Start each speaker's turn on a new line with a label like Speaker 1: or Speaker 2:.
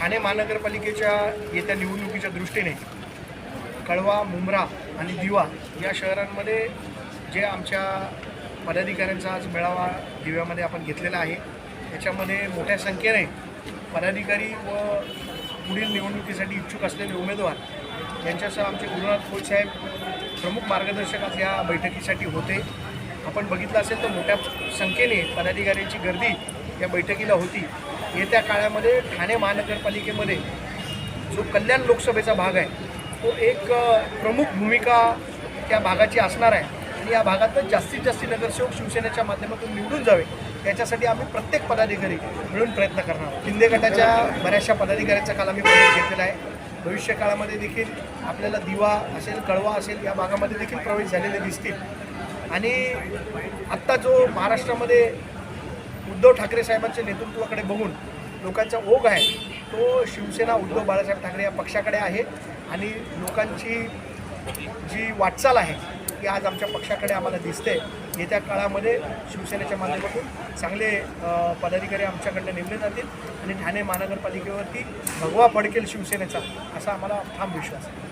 Speaker 1: ठाणे महानगरपालिकेच्या येत्या निवडणुकीच्या दृष्टीने कळवा मुंब्रा आणि दिवा या शहरांमध्ये जे आमच्या पदाधिकाऱ्यांचा आज मेळावा दिव्यामध्ये आपण घेतलेला आहे त्याच्यामध्ये मोठ्या संख्येने पदाधिकारी व पुढील निवडणुकीसाठी इच्छुक असलेले उमेदवार यांच्यासह आमचे गुरुनाथ खोत साहेब प्रमुख मार्गदर्शक आज या बैठकीसाठी होते. आपण बघितलं असेल तर मोठ्या संख्येने पदाधिकाऱ्यांची गर्दी या बैठकीला होती. येत्या काळामध्ये ठाणे महानगरपालिकेमध्ये जो कल्याण लोकसभेचा भाग आहे तो एक प्रमुख भूमिका त्या भागाची असणार आहे. आणि या भागातच जास्तीत जास्त नगरसेवक शिवसेनेच्या माध्यमातून निवडून जावे याच्यासाठी आम्ही प्रत्येक पदाधिकारी मिळून प्रयत्न करणार आहोत. शिंदे गटाच्या बऱ्याचशा पदाधिकाऱ्यांचा काल आम्ही प्रवेश घेतलेला आहे. भविष्य काळामध्ये देखील आपल्याला दिवा असेल कळवा असेल या भागामध्ये देखील प्रवेश झालेले दिसतील. आणि आत्ता जो महाराष्ट्रामध्ये उद्धव ठाकरे साहेबांच्या नेतृत्वाकडे बघून लोकांचा ओघ आहे तो शिवसेना उद्धव बाळासाहेब ठाकरे या पक्षाकडे आहे आणि लोकांची जी वाटचाल आहे ती आज आमच्या पक्षाकडे आम्हाला दिसते. येत्या काळामध्ये शिवसेनेच्या माध्यमातून चांगले पदाधिकारी आमच्याकडनं नेमले जातील आणि ठाणे महानगरपालिकेवरती भगवा फडकेल शिवसेनेचा असा आम्हाला ठाम विश्वास आहे.